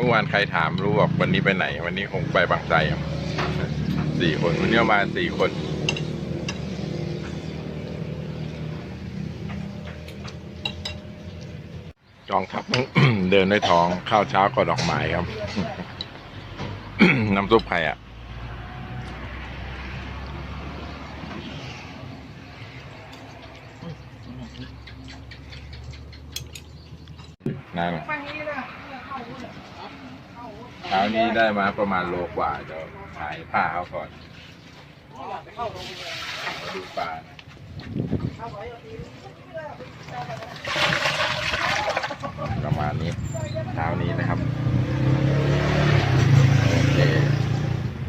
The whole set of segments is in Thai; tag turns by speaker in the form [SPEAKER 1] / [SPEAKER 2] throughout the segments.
[SPEAKER 1] มื่อวานใครถามรู้บอกวันนี้ไปไหน วันนี้คงไปบางไทรสี่คนวันนี้มาสี่คนจองทับเดินด้วยท้องข้าวเช้าก็ดอกไม้ครับ น้ำซุปใครอะนั่น เช้านี้ได้มาประมาณโลกว่าเดี๋ยวขายผ้าเขาก่อนมาดูปลานะประมาณนี้เช้านี้นะครับโอเค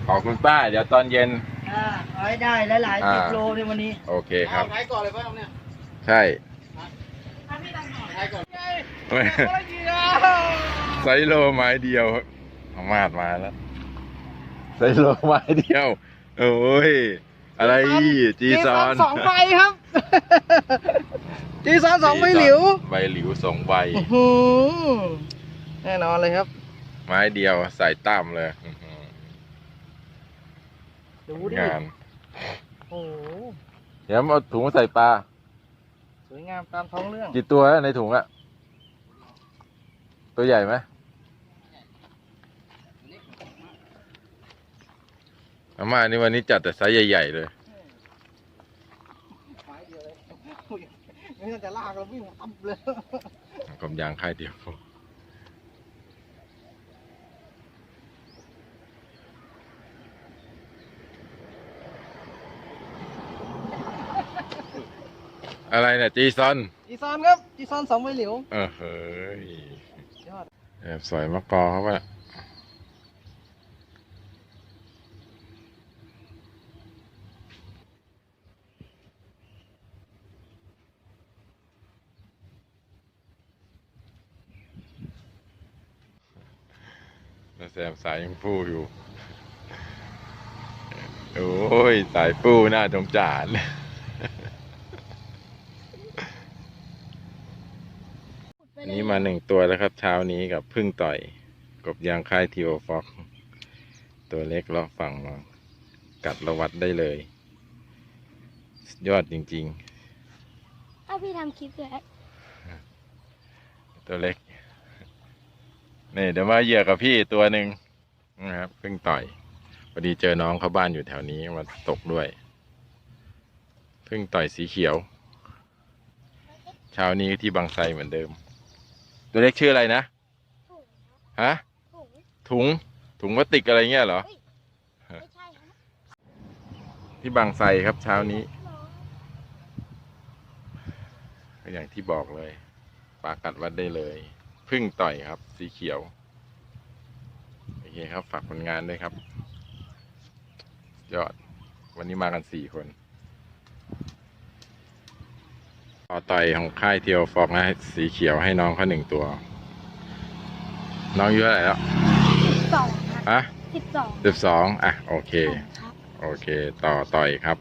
[SPEAKER 1] ขอบคุณป้า เดี๋ยวตอนเย็น
[SPEAKER 2] อ่าเอาให้ได้หลายๆสิบ
[SPEAKER 1] อ่า
[SPEAKER 2] โลในวันนี้
[SPEAKER 1] โอเคครับ
[SPEAKER 3] ถ่ายก่อนเลยป่ะเนี่ย
[SPEAKER 1] ใช่
[SPEAKER 3] ถ่ายก่อน
[SPEAKER 1] ไซโลไม้เดียวครับเอามาดมาแล้วไซโลไม้เดียว โอ้ย อะไรจีซอน
[SPEAKER 2] สองใบครับ จีซอนสองใบหลิว
[SPEAKER 1] ใบหลิวสองใบ
[SPEAKER 2] อื้อหือแน่นอนเลยครับ
[SPEAKER 1] ไม้เดียวใส่ตั้มเลยอื้อหือ
[SPEAKER 2] ดูดิ
[SPEAKER 1] งาน
[SPEAKER 2] โอ้โห
[SPEAKER 1] เดี๋ยวเอาถุงมาใส่ปลา
[SPEAKER 2] สวยงามตามท้องเรื่อง
[SPEAKER 1] กี่ตัวในถุงอะตัวใหญ่ไหม อาม่านี่วันนี้จัดแต่ไซส์ใหญ่ๆเลย
[SPEAKER 2] ไม้เดียวเลยอุ้ยไม่งั้นจะลากเราวิ่งตับเลย
[SPEAKER 1] ผมยางค่ายเดียวอะไรเนี่ยจีซอน
[SPEAKER 2] จีซอนครับจีซอนสองใบหลิว
[SPEAKER 1] เออเฮ้ย
[SPEAKER 2] ยอด
[SPEAKER 1] แอบสอยมะกอเขาปะแล้ว แซมสายยังปูอยู่ โอ้ย สายปูหน้าจงจานอันนี้มาหนึ่งตัวแล้วครับเช้านี้กับพึ่งต่อย กบยางค่ายทีโอฟ็อก ตัวเล็กเลาะฝั่งมากัดระวัดได้เลยสุดยอดจริง
[SPEAKER 4] ถ้าพี่ทำคลิปด้วย
[SPEAKER 1] ๆตัวเล็ก นี่เดี๋ยวมาเหยื่อกับพี่ตัวหนึ่งนะครับพึ่งต่อยพอดีเจอน้องเขาบ้านอยู่แถวนี้มาตกด้วยพึ่งต่อยสีเขียว เช้านี้ที่บางไทรเหมือนเดิม ตัวเล็กชื่ออะไรนะฮะถุงถุงพลาสติกอะไรเงี้ยเหรอ
[SPEAKER 4] ไม่ใช่ฮะ
[SPEAKER 1] ที่บางไทรครับเช้านี้ก็อย่างที่บอกเลยปลากัดวัดได้เลย พึ่งต่อยครับ สีเขียว โอเคครับ ฝากผลงานด้วยครับ ยอด วันนี้มากันสี่คนต่อต่อยของค่ายเทียวฟอกนะสีเขียวให้น้องเขาหนึ่งตัว น้องอายุเท่าไหร่แล้ว
[SPEAKER 4] สิบสองครับ
[SPEAKER 1] อะ
[SPEAKER 4] สิบสอง
[SPEAKER 1] สิบสองอะ โอเค
[SPEAKER 4] ครับ
[SPEAKER 1] โอเค ต่อต่อยครับ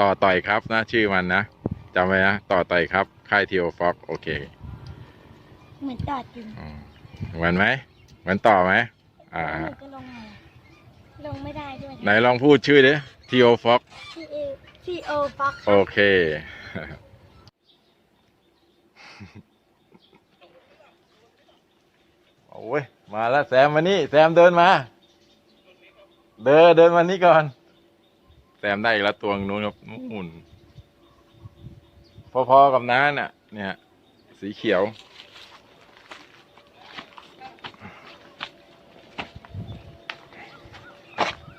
[SPEAKER 1] ต่อต่อยครับนะชื่อมันนะจำไว้นะ ต่อต่อยครับ ค่ายทีโอฟ็อกโอเค
[SPEAKER 4] เหมือนต่อจริง
[SPEAKER 1] อืมเหมือนไหมเหมือนต่อไหมอ่า
[SPEAKER 4] แล้วหนูก็ลงมาลงไม่ได้ด้วย
[SPEAKER 1] ไหนลองพูดชื่อดิทีโอฟ็อก
[SPEAKER 4] ทีเอทีโอฟัก
[SPEAKER 1] โอเค โอ้ยมาแล้วแซมมานี่แซมเดินมา เดินเดินมานี่ก่อน แซมได้อีกแล้วตัวนู้นครับนู่นพอๆกับน้าน่ะ เนี่ย สีเขียว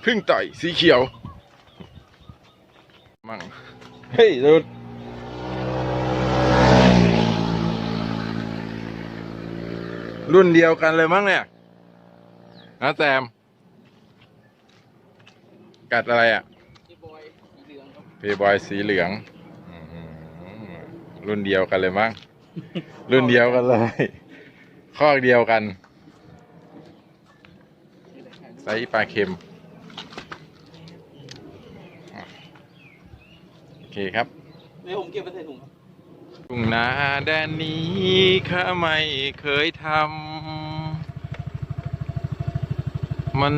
[SPEAKER 1] พึ่งต่อยสีเขียว มั่ง เฮ้ยดูรุ่นเดียวกันเลยมั้งเนี่ยนะแซม กัดอะไรอะ
[SPEAKER 3] พี่บอยสีเหลืองครับ
[SPEAKER 1] เพย์บอยสีเหลืองอื้อหือรุ่นเดียวกันเลยมั้ง รุ่นเดียวกันเลย ข้อเดียวกันไซส์ปลาเค็ม โอ เคครับ
[SPEAKER 3] เดี๋ยวผมเก็บไปใส่ถุงครับ
[SPEAKER 1] ทุ่งนาแดนนี้ข้าไม่เคยทำ มัน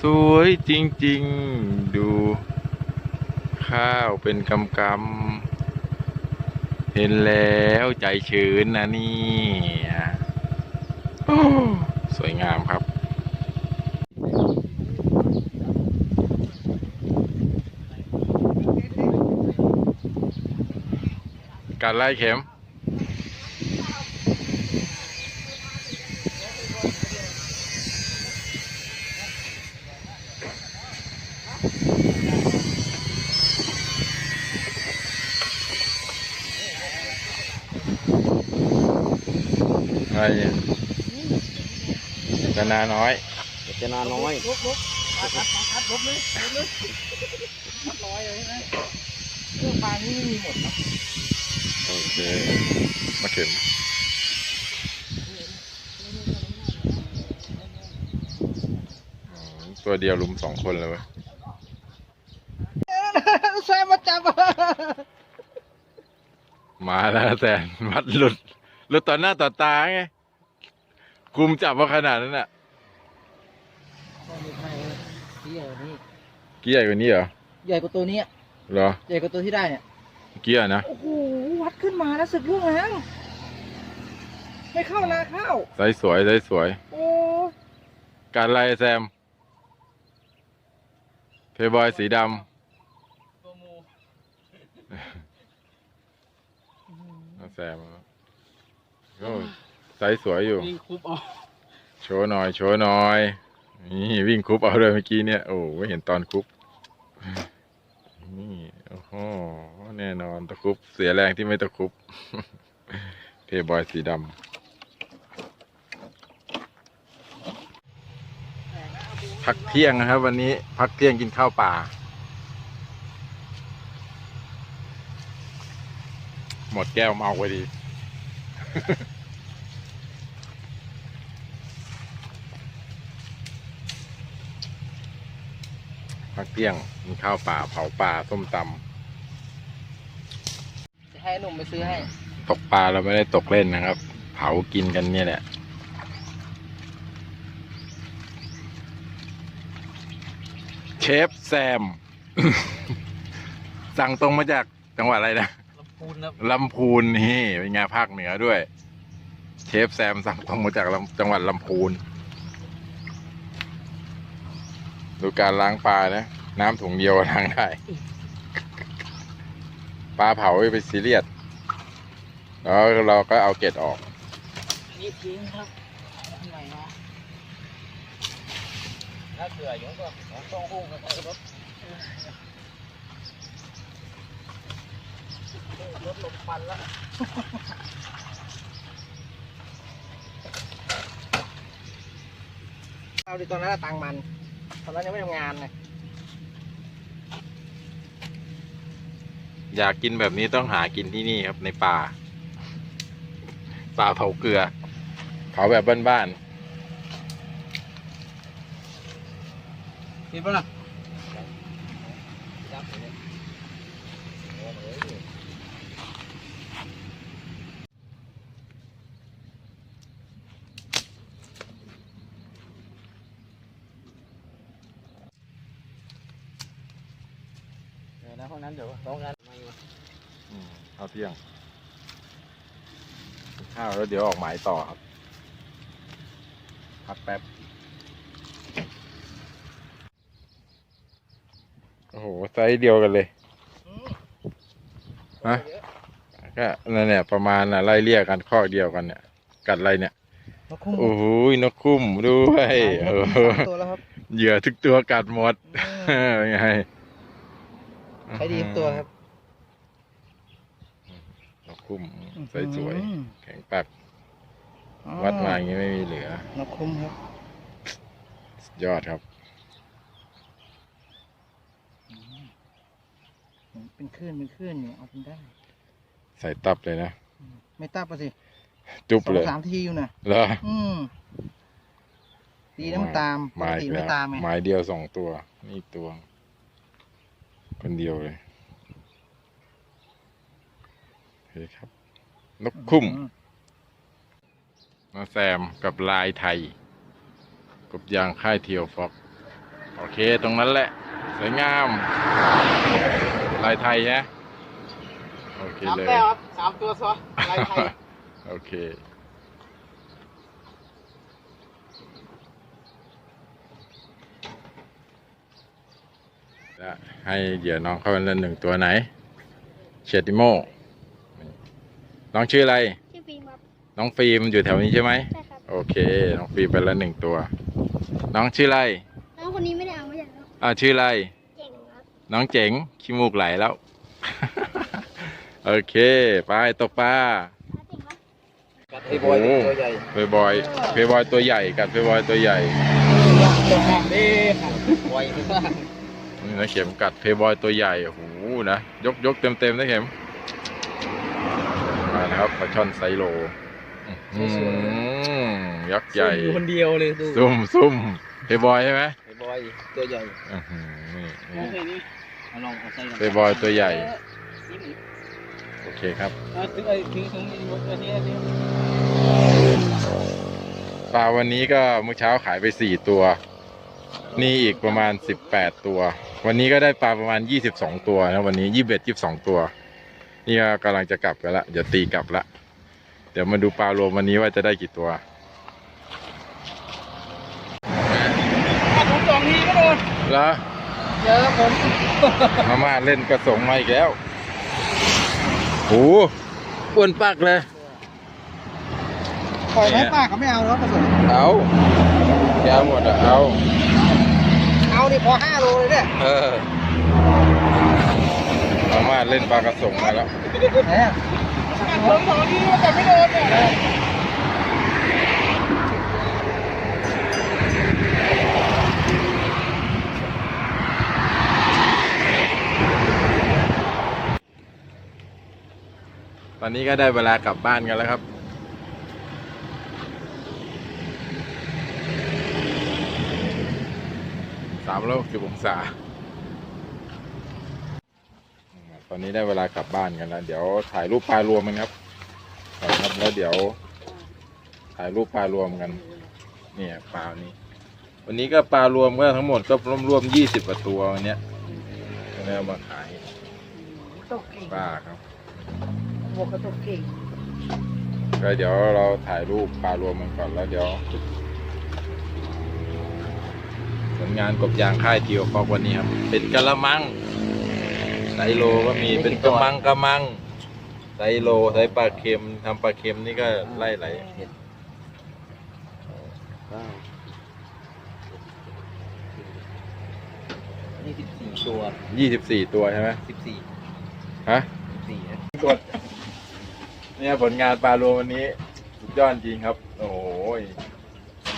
[SPEAKER 1] สวยจริง ๆ ดู ข้าวเป็นกำกำๆเห็นแล้วใจชื้นนะนี่โอ้สวยงามครับ การไล่เข็ม อะไรเนี่ยจะนาน้อย
[SPEAKER 3] จะนาน้อย
[SPEAKER 2] ลุกลุกพัดพัดพัดลุกเลยลุกเลยพัดลอยเลยใช่ไหมเครื่องปลานี่ไม่มีหมดนะ
[SPEAKER 1] โอเคมาเข็มอ๋อตัวเดียวลุมสองคนเลยเว้ย
[SPEAKER 2] แซมมาจับ
[SPEAKER 1] มาแล้วแซนวัดหลุด หลุดต่อหน้าต่อตาไงกุมจับว่าขนาดนั้นน่ะ
[SPEAKER 2] ไม่ใช่ที่ใหญ่กว่านี้
[SPEAKER 1] กี้ใหญ่กว่านี้เหรอ
[SPEAKER 2] ใหญ่กว่าตัวนี้อะ
[SPEAKER 1] เหรอ
[SPEAKER 2] ใหญ่กว่าตัวที่ได้เนี่ย
[SPEAKER 1] กี้อะนะ
[SPEAKER 2] โอ้โห วัดขึ้นมาแล้วสึกลูกแล้วไม่เข้านาเข้า
[SPEAKER 1] ไซส์สวยไซส์สวย
[SPEAKER 2] โอ้
[SPEAKER 1] การไล่แซม เพย์บอยสีด
[SPEAKER 3] ตัวมูำ
[SPEAKER 1] แซมโอ้ยไซส์สวยอยู่
[SPEAKER 3] วิ่งคุบเอา
[SPEAKER 1] โชว์หน่อย โชว์หน่อย นี่วิ่งคุบเอาเลยเมื่อกี้เนี่ย โอ้ไม่เห็นตอนคุบนี่ โอ้โหแน่นอนตะคุบเสียแรงที่ไม่ตะคุบเพย์บอยสีดำพักเที่ยงนะครับ วันนี้พักเที่ยงกินข้าวป่า หมดแก้วเมาไปดี พักเที่ยงกินข้าวป่าเผาป่าส้มต
[SPEAKER 2] จะให้หนุ่มไปซื้อให้ำ
[SPEAKER 1] ตกปลาเราไม่ได้ตกเล่นนะครับ เผากินกันเนี่ยแหละเชฟแซม สั่งตรงมาจากจังหวัดอะไรนะ
[SPEAKER 3] ลำพูนครับ
[SPEAKER 1] ลำพูนนี่เป็นไงภาคเหนือด้วย เชฟแซมสั่งตรงมาจากลำจังหวัดลำพูนดูการล้างปลานะ น้ำถุงเดียวล้างได้ ปลาเผาไปซีเรียสแล้วเราก็เอาเกล็ดออก
[SPEAKER 2] นี่ทิ้งครับทำไมวะถ้าเกลืออยู่ก็ต้องหุ้งกันไปรถรถหลบปันแล้วเอาดิตอนนั้นตังมัน ตอนนั้นยังไม่ทำงานเลย
[SPEAKER 1] อยากกินแบบนี้ต้องหากินที่นี่ครับในป่า ป่าเผาเกลือ เผาแบบบ้าน
[SPEAKER 2] เห็นปะล่ะ
[SPEAKER 3] เดี๋ยวนะห้องนั้นเดี๋ยวร้องกัน ไม่วะ
[SPEAKER 1] ๆอืมเอาเที่ยงกินข้าวแล้วเดี๋ยวออกหมายต่อครับ พักแป๊บ โอ้โห ไซส์เดียวกันเลยฮะก็นั่นเนี่ยประมาณน่ะไล่เลี่ยกันข้อเดียวกันเนี่ย กัดอะไรเนี่ย
[SPEAKER 2] นกคุ้ม
[SPEAKER 1] โอ้โหนกคุ้มด้วยเออ
[SPEAKER 2] ตัวแล้วครับ
[SPEAKER 1] เหยื่อทุกตัวกัดหมด
[SPEAKER 2] อืม
[SPEAKER 1] เป็นไง
[SPEAKER 2] ใช้ดีทุกตัวครับ
[SPEAKER 1] นก คุ้มใส่สวย
[SPEAKER 2] อืม
[SPEAKER 1] แข็งปัก วัดมาอย่างนี้ไม่มีเหลือ
[SPEAKER 2] นกคุ้มครับ
[SPEAKER 1] สุดยอดครับ
[SPEAKER 2] เป็นคลื่นเป็นคลื่นเนี่ยเอาเป็นได้
[SPEAKER 1] ใส่ตับเลยนะ
[SPEAKER 2] ไม่ตับปะสิ
[SPEAKER 1] จุ๊บ
[SPEAKER 2] สอง
[SPEAKER 1] เลย
[SPEAKER 2] สามทีอยู่นะ
[SPEAKER 1] เหรอ
[SPEAKER 2] อืมดีนะมันตามป
[SPEAKER 1] หมากย
[SPEAKER 2] ติ
[SPEAKER 1] อีก
[SPEAKER 2] ไม่
[SPEAKER 1] แล้ว
[SPEAKER 2] ตามไง
[SPEAKER 1] หมายเดียวสองตัว นี่อีกตัว คนเดียวเลย โอเคครับ นกคุ้ม
[SPEAKER 2] อื
[SPEAKER 1] มาแซมกับลายไทย กบยางค่ายเทียวฟอก โอเคตรงนั้นแหละ สวยงาม ลายไทยฮะโอเค
[SPEAKER 3] สาม
[SPEAKER 1] เลย
[SPEAKER 3] แต้มครับสามตัวซ้อนลายไทย
[SPEAKER 1] โอเคและให้เหยื่อน้องเข้าไปเล่นหนึ่งตัวไหน เชติโม น้องชื่ออะไร
[SPEAKER 4] ชื่อฟิล์มครับ
[SPEAKER 1] น้องฟิล์มอยู่แถวนี้ใช่ไหม
[SPEAKER 4] ใช่ครับ
[SPEAKER 1] โอเค น้องฟิล์มไปแล้วหนึ่งตัว น้องชื่ออะไร
[SPEAKER 4] น้องคนนี้ไม่ได้เอามาจาก
[SPEAKER 1] อ่าชื่ออะไร
[SPEAKER 4] เก่งครับ
[SPEAKER 1] น้องเจ๋งขี้มูกไหลแล้ว โอเค ไปตกปลา
[SPEAKER 4] เก่งครับ
[SPEAKER 3] กัดไอ้บอยนี่ตัวใหญ่
[SPEAKER 1] เพย์บอยเพย์บอยตัวใหญ่กับเพย์บอยตัวใหญ่
[SPEAKER 3] ตัวหนักดิไวมาก
[SPEAKER 1] นี่นะเข็มกัดเพย์บอยตัวใหญ่ โอ้โหนะ ยกยกเต็มเต็มๆนะเข็ม มาแล้วครับปลาช่อนไซโลอื้อหือยักษ์ใหญ่
[SPEAKER 3] อยู่คนเดียวเลยดู
[SPEAKER 1] ซุ่มซุ่มเพย์บอยใช่ไหม
[SPEAKER 3] ไอ้บอยตัวใหญ่
[SPEAKER 1] อื้อหือนี่นี่
[SPEAKER 3] เอาลองเอาใส่
[SPEAKER 1] เพย์บอยตัวใหญ่ โอเคครับ
[SPEAKER 3] เอาถึงไอ้ถึงถึงไอ้ตัวนี้นี่
[SPEAKER 1] ปลาวันนี้ก็เมื่อเช้าขายไปสี่ตัว นี่อีกประมาณสิบแปดตัว วันนี้ก็ได้ปลาประมาณยี่สิบสองตัวนะวันนี้ยี่สิบเอ็ดยี่สิบสองตัว นี่ก็กำลังจะกลับกันละเดี๋ยวตีกลับละเดี๋ยวมาดูปลารวมวันนี้ว่าจะได้กี่ตัว
[SPEAKER 3] ถ้าผมสองทีก็โดน
[SPEAKER 1] แล้ว
[SPEAKER 3] เจอผม
[SPEAKER 1] มาม่าเล่นกระสงมาอีกแล้วโอ้โหอ้วนปักเลย
[SPEAKER 3] ปล่อยไม้ป้าเขาไม่เอาแล้วผสม
[SPEAKER 1] เอาแกหมดอะเอา
[SPEAKER 3] เอานี่พอห้าโลเลยเนี่ย
[SPEAKER 1] เออมาม่าเล่นปลากระสงมาแล้ว
[SPEAKER 3] แหมผมสองทีแต่ไม่โดนเนี่ย
[SPEAKER 1] ตอนนี้ก็ได้เวลากลับบ้านกันแล้วครับ สามร้อยหกสิบองศา ต อนนี้ได้เวลากลับบ้านกันแล้ว เดี๋ยวถ่ายรูปปลารวมกันครับก่อนครับแล้วเดี๋ยว ถ่ายรูปปลารวมกัน เนี่ยปลานี้ วันนี้ก็ปลารวมก็ทั้งหมดก็รวมๆยี่สิบกว่าตัววันเนี้ยก็ได้เอามาขาย
[SPEAKER 2] ตกเก่ง
[SPEAKER 1] ปลาครับ
[SPEAKER 2] บวกกระตกเก่ง
[SPEAKER 1] ก็เดี๋ยวเราถ่ายรูปปลารวมกันก่อนแล้วเดี๋ยวผลงานกบยางค่ายทีโอฟอกวันนี้ครับ เป็นกะละมัง ไซโลก็มีเป็นกระมังกระมังไซโลไซปลาเค็มทำปลาเค็มนี่ก็ไล่ไหล
[SPEAKER 3] นี่สิบสี่ตัว
[SPEAKER 1] ยี่สิบสี่ตัวใช่ไหม
[SPEAKER 3] สิบสี่
[SPEAKER 1] ฮะ
[SPEAKER 3] สิบสี่
[SPEAKER 1] กดเนี่ยผลงานปลารวมวันนี้สุดยอดจริงครับ โอ้โห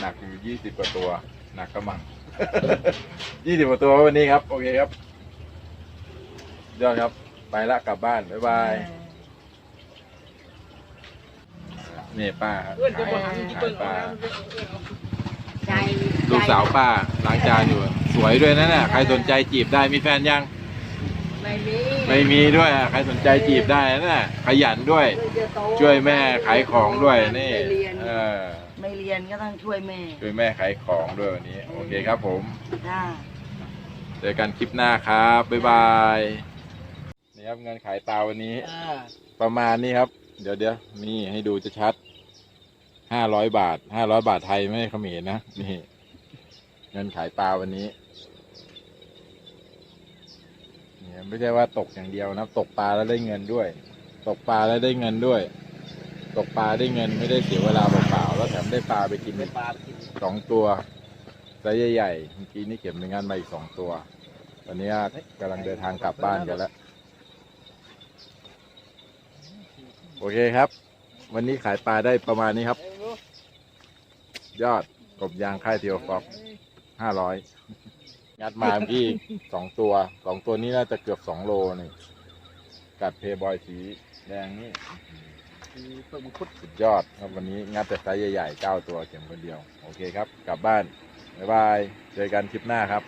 [SPEAKER 1] หนักอยู่ยี่สิบกว่าตัว หนักกระมังยี่สิบกว่าตัววันนี้ครับ โอเคครับ ยอดครับ ไปละกลับบ้าน บ๊ายบาย นี่ป้าครับ
[SPEAKER 3] เพื่อนจะมาหันที่
[SPEAKER 1] ขา
[SPEAKER 3] เปิ้
[SPEAKER 1] ย
[SPEAKER 3] ล
[SPEAKER 1] ป้า
[SPEAKER 2] ใจ
[SPEAKER 1] ลูกสาวป้าล้างจานอยู่ สวยด้วยนะเนี่ยใครสนใจจีบได้มีแฟนยัง
[SPEAKER 2] ไม่มี
[SPEAKER 1] ไม่มีด้วยอะใครสนใจจีบได้นะเนี่ยขยันด้วยช่วยแม่ขายของด้วยนี่
[SPEAKER 2] ไม่เรียน
[SPEAKER 1] เออ
[SPEAKER 2] ไม่เรียนก็ต้องช่วยแม่
[SPEAKER 1] ช่วยแม่ขายของด้วยวันนี้ โอเคครับผม
[SPEAKER 2] จ้า
[SPEAKER 1] เจอกันคลิปหน้าครับ บ๊ายบาย นี่ครับเงินขายปลาวันนี้
[SPEAKER 3] อ่า
[SPEAKER 1] ประมาณนี้ครับ เดี๋ยวเดี๋ยวนี่ให้ดูจะชัดห้าร้อยบาทห้าร้อยบาทไทยไม่ใช่เขมรนะนี่เงินขายปลาวันนี้เนี่ยไม่ใช่ว่าตกอย่างเดียวนะตกปลาแล้วได้เงินด้วย ตกปลาแล้วได้เงินด้วย ตกปลาได้เงินไม่ได้เสียเวลาเปล่าๆแล้วแถมได้ปลาไปกิน
[SPEAKER 3] เป็นปลากิน
[SPEAKER 1] สองตัวไซส์ใหญ่ๆเมื่อกี้นี่เก็บในงานมาอีกสองตัววันนี้กำลังเดินทางกลับบ้านกันแล้ว โอเคครับ วันนี้ขายปลาได้ประมาณนี้ครับ ยอดกบยางค่ายเทียวฟอกห้าร้อยงัดมาเมื่อกี้สองตัวสองตัวนี้น่าจะเกือบสองโลนี่กัดเพย์บอยสีแดงนี่
[SPEAKER 3] มีเปลือกมังคุด
[SPEAKER 1] สุดยอดครับวันนี้งัดแต่ไซส์ใหญ่ๆเก้าตัวเก็บคนเดียว โอเคครับ กลับบ้าน บ๊ายบาย เจอกันคลิปหน้าครับ